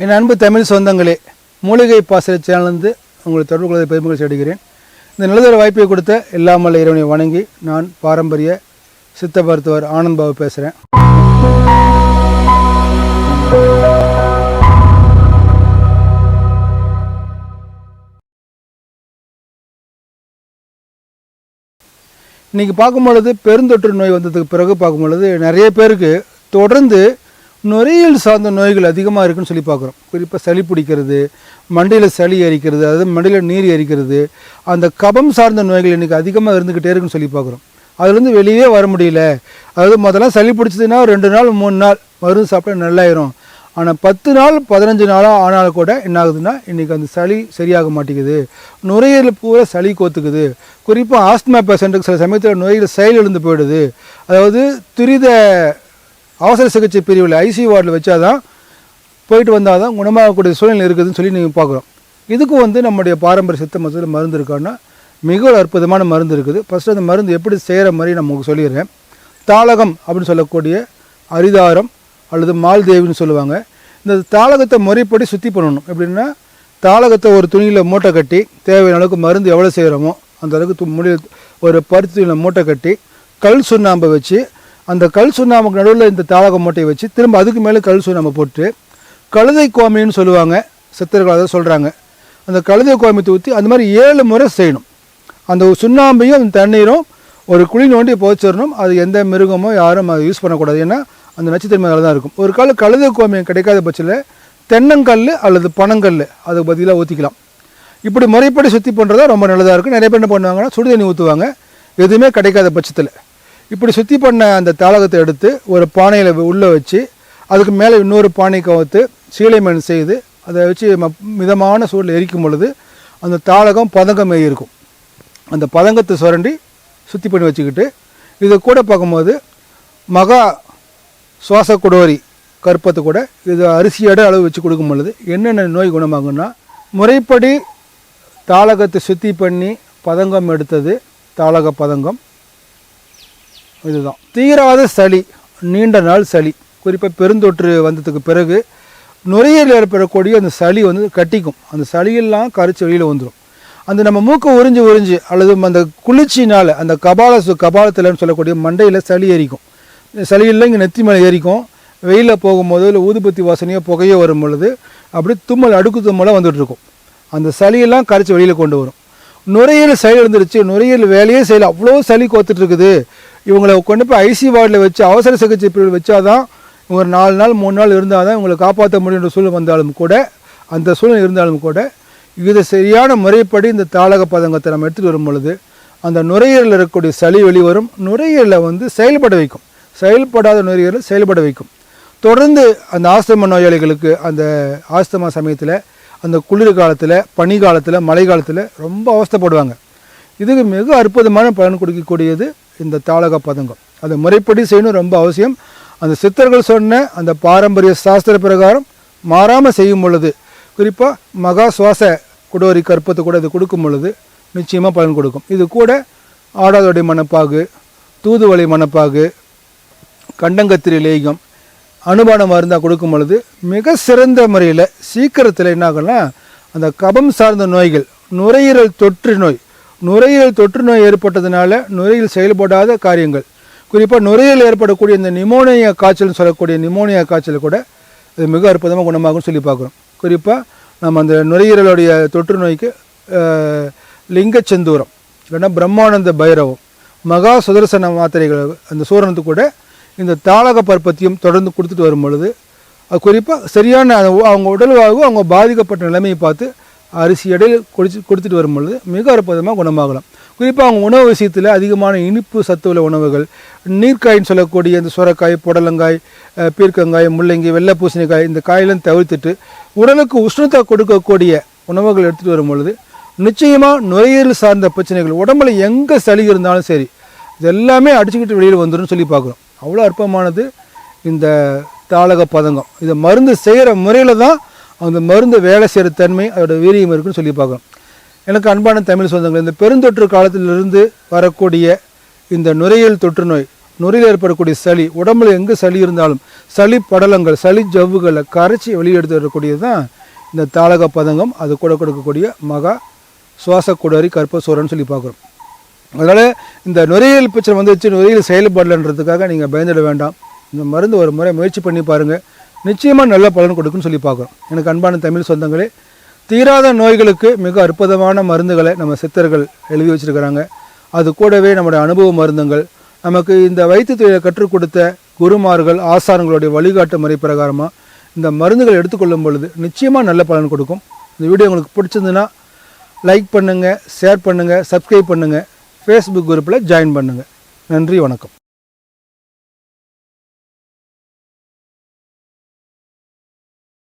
என் அன்பு தமிழ் சொந்தங்களே மூலிகை பாசறை சேனலிருந்து உங்களை தொடர்பு கொள்வதை பெருமகிழ்ச்சி செய்கிறேன் இந்த நல்லதொரு வாய்ப்பை கொடுத்த இல்லாமல் இறைவனை வணங்கி நான் பாரம்பரிய சித்த மருத்துவர் ஆனந்த் பாபு பேசுகிறேன் இன்றைக்கி பார்க்கும் பொழுது பெருந்தொற்று நோய் வந்ததுக்கு பிறகு பார்க்கும் பொழுது நிறைய பேருக்கு தொடர்ந்து நுரையீரல் சார்ந்த நோய்கள் அதிகமாக இருக்குன்னு சொல்லி பார்க்குறோம். குறிப்பாக சளி பிடிக்கிறது மண்டையில் சளி எரிக்கிறது அதாவது மண்டையில் நீர் எரிக்கிறது அந்த கபம் சார்ந்த நோய்கள் இன்றைக்கி அதிகமாக இருந்துக்கிட்டே இருக்குன்னு சொல்லி பார்க்குறோம். அதுலேருந்து வெளியே வர முடியல. அதாவது முதல்ல சளி பிடிச்சதுன்னா ரெண்டு நாள் மூணு நாள் மருந்து சாப்பிட்டா நல்லாயிரும். ஆனால் பத்து நாள் பதினஞ்சு நாளாக ஆனாலும் கூட என்ன ஆகுதுன்னா இன்றைக்கி அந்த சளி சரியாக மாட்டேங்குது. நுரையீரல் பூரா சளி கோத்துக்குது. குறிப்பாக ஆஸ்துமா பேஷண்ட்டுக்கு சில சமயத்தில் நுரையீரல் செயல் எழுந்து போயிடுது. அதாவது துரித அவசர சிகிச்சை பிரிவில் ஐசி வார்டில் வச்சாதான் போயிட்டு வந்தால் தான் குணமாகக்கூடிய சூழ்நிலை இருக்குதுன்னு சொல்லி நீங்கள் பார்க்குறோம். இதுக்கு வந்து நம்முடைய பாரம்பரிய சித்த மருத்துவத்தில் மருந்து இருக்கான்னா மிக ஒரு அற்புதமான மருந்து இருக்குது. ஃபஸ்ட்டு அந்த மருந்து எப்படி செய்கிற மாதிரி நான் உங்களுக்கு சொல்லிடுறேன். தாளகம் அப்படின்னு சொல்லக்கூடிய அரிதாரம் அல்லது மால்தேவின்னு சொல்லுவாங்க. இந்த தாளகத்தை முறைப்படி சுத்தி பண்ணணும். எப்படின்னா தாளகத்தை ஒரு துணியில் மூட்டை கட்டி தேவையான அளவுக்கு மருந்து எவ்வளோ செய்கிறோமோ அந்த அளவுக்கு து- முடி ஒரு பருத்தியில் மூட்டை கட்டி கல் சுண்ணாம்பை வச்சு அந்த கல் சுண்ணாமுக்கு நடுவில் இந்த தாளக மூட்டையை வச்சு திரும்ப அதுக்கு மேலே கல் சுண்ணாம்பை போட்டு கழுதை கோமின்னு சொல்லுவாங்க சித்தர்கள் அதை சொல்கிறாங்க அந்த கழுதை கோமியத்தை ஊற்றி அந்த மாதிரி ஏழு முறை செய்யணும். அந்த சுண்ணாம்பையும் அந்த தண்ணீரும் ஒரு குழி நோண்டி போச்சிடணும் அது எந்த மிருகமோ யாரும் அதை யூஸ் பண்ணக்கூடாது. ஏன்னா அந்த நச்சுத்தன்மை அதில் தான் இருக்கும். ஒரு கால கழுதை கோமியம் கிடைக்காத பட்சத்தில் தென்னங்கல் அல்லது பனங்கல் அதுக்கு பதிலாக ஊற்றிக்கலாம் இப்படி முறைப்படி சுத்தி பண்ணுறதா ரொம்ப நல்லதாக இருக்கும். நிறைய பேர் என்ன பண்ணுவாங்கன்னா சுடுதண்ணி ஊற்றுவாங்க எதுவுமே கிடைக்காத பட்சத்தில். இப்படி சுத்தி பண்ண அந்த தாளகத்தை எடுத்து ஒரு பானையில் உள்ளே வச்சு அதுக்கு மேலே இன்னொரு பானை கவுத்து சீலை மண் செய்து அதை வச்சு ம- மிதமான சூழலில் எரிக்கும் பொழுது அந்த தாளகம் பதங்கமே இருக்கும் அந்த பதங்கத்தை சுரண்டி சுத்தி பண்ணி வச்சுக்கிட்டு இதை கூட பார்க்கும்போது மகா சுவாச குடோரி கற்பத்தை கூட இது அரிசியோட அளவு வச்சு கொடுக்கும் பொழுது என்னென்ன நோய் குணமாகும்னா முறைப்படி தாளகத்தை சுத்தி பண்ணி பதங்கம் எடுத்தது தாளக பதங்கம் இதுதான். தீவிரவாத சளி நீண்ட நாள் சளி குறிப்பாக பெருந்தொற்று வந்ததுக்கு பிறகு நுரையீரல் ஏற்படக்கூடிய அந்த சளி வந்து கட்டிக்கும். அந்த சளியெல்லாம் கரைச்சி வெளியில் வந்துடும் அந்த நம்ம மூக்கை உறிஞ்சு உறிஞ்சு அல்லது அந்த குளிர்ச்சினால் அந்த கபால சு கபாலத்தில்னு சொல்லக்கூடிய மண்டையில் சளி ஏறிக்கும். சளியெல்லாம் இங்கே நெத்தி மேலே ஏறிக்கும். வெயிலில் போகும்போது இல்லை ஊதுபத்தி வாசனையோ புகையோ வரும் பொழுது அப்படி தும்மல் அடுக்கு தும்மலாக வந்துட்டு இருக்கும் அந்த சளியெல்லாம் கரைச்சி வெளியில் கொண்டு வரும். நுரையீரல் சளி இருந்துருச்சு. நுரையீரல் வேலையே செய்யலை. அவ்வளோ சளி கோத்துட்டு இருக்குது. இவங்களை கொண்டு போய் ஐசி வார்டில் வச்சு அவசர சிகிச்சை பிரிவில் வச்சாதான் இவங்க ஒரு நாலு நாள் மூணு நாள் இருந்தால் தான் இவங்களை காப்பாற்ற முடியுன்ற சூழ்நிலை வந்தாலும் கூட அந்த சூழ்நிலை இருந்தாலும் கூட இது சரியான முறைப்படி இந்த தாளக பதங்கத்தை நம்ம எடுத்துகிட்டு வரும் பொழுது அந்த நுரையீரலில் இருக்கக்கூடிய சளி வெளிவரும் நுரையீரலை வந்து செயல்பட வைக்கும். செயல்படாத நுரையீரலை செயல்பட வைக்கும். தொடர்ந்து அந்த ஆஸ்தம நோயாளிகளுக்கு அந்த ஆஸ்தமா சமயத்தில் அந்த குளிர் காலத்தில் பனி காலத்தில் மழை காலத்தில் ரொம்ப அவஸ்தைப்படுவாங்க. இதுக்கு மிக அற்புதமான பலன் கொடுக்கக்கூடியது இந்த தாளக பதங்கம். அதை முறைப்படி செய்யணும் ரொம்ப அவசியம். அந்த சித்தர்கள் சொன்ன அந்த பாரம்பரிய சாஸ்திர பிரகாரம் மாறாமல் செய்யும் பொழுது குறிப்பாக மகா சுவாச குடோரி கற்பத்தை கூட இது கொடுக்கும் பொழுது நிச்சயமாக பலன் கொடுக்கும். இது கூட ஆடாதொடை மணப்பாகு தூதுவளை மணப்பாகு கண்டங்கத்திரி லேகம் அனுபான மருந்தாக கொடுக்கும் பொழுது மிக சிறந்த முறையில் சீக்கிரத்தில் என்ன ஆகலாம் அந்த கபம் சார்ந்த நோய்கள் நுரையீரல் தொற்று நோய் நுரையீரல் தொற்று நோய் ஏற்பட்டதுனால நுரையீரல் செயல்படாத காரியங்கள். குறிப்பாக நுரையீரல் ஏற்படக்கூடிய இந்த நிமோனியா காய்ச்சல்னு சொல்லக்கூடிய நிமோனியா காய்ச்சல் கூட இது மிக அற்புதமாக குணமாகும்னு சொல்லி பார்க்குறோம். குறிப்பாக நம்ம அந்த நுரையீரலுடைய தொற்று நோய்க்கு லிங்கச்செந்தூரம் இல்லைன்னா பிரம்மானந்த பைரவம் மகா சுதர்சன மாத்திரைகள் அந்த சூரணத்துக்கு கூட இந்த தாளக பற்பத்தியும் தொடர்ந்து கொடுத்துட்டு வரும் பொழுது அது குறிப்பாக சரியான அவங்க உடல்வாகவும் அவங்க பாதிக்கப்பட்ட நிலைமையை பார்த்து அரிசி இடையில் குடிச்சு கொடுத்துட்டு வரும் பொழுது மிக அற்புதமாக குணமாகலாம். குறிப்பாக அவங்க உணவு விஷயத்தில் அதிகமான இனிப்பு சத்து உள்ள உணவுகள் நீர்க்காயின்னு சொல்லக்கூடிய இந்த சுரக்காய் புடலங்காய் பீர்க்கங்காய் முள்ளங்கி வெள்ளை பூசணிக்காய் இந்த காயெல்லாம் தவிர்த்துட்டு உடலுக்கு உஷ்ணத்தை கொடுக்கக்கூடிய உணவுகள் எடுத்துகிட்டு வரும் பொழுது நிச்சயமாக நுரையீரல் சார்ந்த பிரச்சனைகள் உடம்புல எங்கே சளி இருந்தாலும் சரி இது எல்லாமே அடிச்சுக்கிட்டு வெளியில் வந்துடும் சொல்லி பார்க்குறோம். அவ்வளோ அற்பமானது இந்த தாளக பதங்கம் இதை மருந்து செய்கிற முறையில் தான் அந்த மருந்து வேலை செய்கிற தன்மை அதோட வீரியம் இருக்குன்னு சொல்லி பார்க்கணும். எனக்கு அன்பான தமிழ் சொந்தங்கள் இந்த பெருந்தொற்று காலத்திலிருந்து வரக்கூடிய இந்த நுரையீரல் தொற்று நோய் நுரையில் ஏற்படக்கூடிய சளி உடம்புல எங்கே சளி இருந்தாலும் சளி படலங்கள் சளி ஜவ்வுகளை கரைச்சி வெளியெடுத்து வரக்கூடியது தான் இந்த தாளக பதங்கம். அது கூட கொடுக்கக்கூடிய மகா சுவாச குடரி கற்பசோரன்னு சொல்லி பார்க்குறோம். அதனால் இந்த நுரையீரல் பிரச்சனை வந்துச்சு நுரையீரல் செயல்படலைன்றதுக்காக நீங்கள் பயந்துட வேண்டாம். இந்த மருந்து ஒரு முறை முயற்சி பண்ணி பாருங்கள் நிச்சயமாக நல்ல பலன் கொடுக்குன்னு சொல்லி பார்க்குறோம். எனக்கு அன்பான தமிழ் சொந்தங்களே தீராத நோய்களுக்கு மிக அற்புதமான மருந்துகளை நம்ம சித்தர்கள் எழுதி வச்சுருக்கிறாங்க. அது கூடவே நம்முடைய அனுபவ மருந்துங்கள். நமக்கு இந்த வைத்திய தொழிலை கற்றுக் கொடுத்த குருமார்கள் ஆசாரங்களுடைய வழிகாட்டு முறை பிரகாரமாக இந்த மருந்துகள் எடுத்துக்கொள்ளும் பொழுது நிச்சயமாக நல்ல பலன் கொடுக்கும். இந்த வீடியோ உங்களுக்கு பிடிச்சிருந்துன்னா லைக் பண்ணுங்கள் ஷேர் பண்ணுங்கள் சப்ஸ்கிரைப் பண்ணுங்கள் ஃபேஸ்புக் குரூப்பில் ஜாயின் பண்ணுங்கள் நன்றி வணக்கம்.